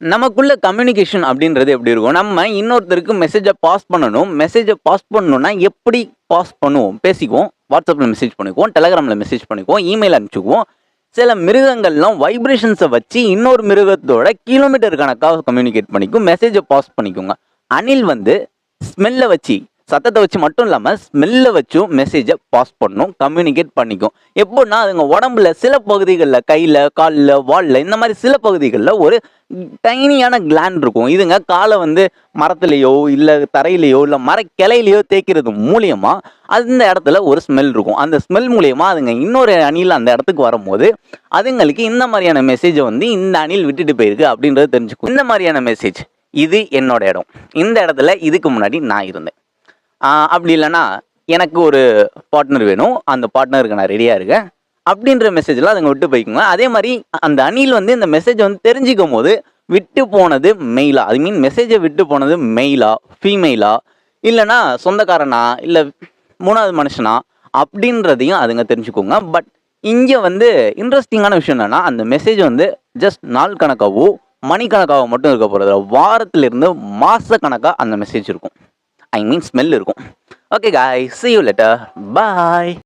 நமக்குள்ள கம்யூனிகேஷன் அப்படின்றது எப்படி இருக்கும்? நம்ம இன்னொருத்தருக்கு மெசேஜை பாஸ் பண்ணணும். மெசேஜை பாஸ் பண்ணணும்னா எப்படி பாஸ் பண்ணுவோம்? பேசிக்குவோம். வாட்ஸ்அப்பில் மெசேஜ் பண்ணிக்குவோம். டெலகிராமில் மெசேஜ் பண்ணிக்குவோம். இமெயில் அனுப்பிச்சுக்குவோம். சில மிருகங்கள்லாம் வைப்ரேஷன்ஸை வச்சு இன்னொரு மிருகத்தோட கிலோமீட்டர் கணக்காக கம்யூனிகேட் பண்ணிக்கும். மெசேஜை பாஸ் பண்ணிக்கோங்க. அணில் வந்து ஸ்மெல்லை வச்சு சத்தத்தை வச்சு மட்டும் இல்லாமல் ஸ்மெல்லை வச்சும் மெசேஜை பாஸ் பண்ணும் கம்யூனிகேட் பண்ணிக்கும். எப்படின்னா அதுங்க உடம்புல சில பகுதிகளில் கையில் காலில் வாலில் இந்த மாதிரி சில பகுதிகளில் ஒரு டைனியான கிளாண்ட் இருக்கும். இதுங்க காலை வந்து மரத்துலேயோ இல்லை தரையிலையோ இல்லை மர கிளையிலையோ தேய்க்கிறது மூலியமாக அந்த இடத்துல ஒரு ஸ்மெல் இருக்கும். அந்த ஸ்மெல் மூலியமாக அதுங்க இன்னொரு அணில் அந்த இடத்துக்கு வரும்போது அதுங்களுக்கு இந்த மாதிரியான மெசேஜை வந்து இந்த அணில் விட்டுட்டு போயிருக்கு அப்படின்றது தெரிஞ்சுக்கும். இந்த மாதிரியான மெசேஜ் இது என்னோட இடம். இந்த இடத்துல இதுக்கு முன்னாடி நான் இருந்தேன். அப்படி இல்லைன்னா எனக்கு ஒரு பார்ட்னர் வேணும். அந்த பார்ட்னருக்கு நான் ரெடியாக இருக்கேன். அப்படின்ற மெசேஜ்லாம் அதுங்க விட்டு போய்க்குங்க. அதே மாதிரி அந்த அணில் வந்து இந்த மெசேஜை வந்து தெரிஞ்சுக்கும் போது விட்டு போனது மெயிலா ஐ மீன் மெசேஜை விட்டு போனது மெயிலா ஃபீமெயிலா இல்லைன்னா சொந்தக்காரனா? இல்லை மூணாவது மனுஷனா? அப்படின்றதையும் அதுங்க தெரிஞ்சுக்கோங்க. பட் இங்கே வந்து இன்ட்ரெஸ்டிங்கான விஷயம் என்னன்னா அந்த மெசேஜ் வந்து ஜஸ்ட் நாள் கணக்காகவோ மணிக்கணக்காகவோ மட்டும் இருக்க போகிறது வாரத்திலிருந்து மாத கணக்காக அந்த மெசேஜ் இருக்கும். ஐ மீன் ஸ்மெல் இருக்கும். Okay guy see you later bye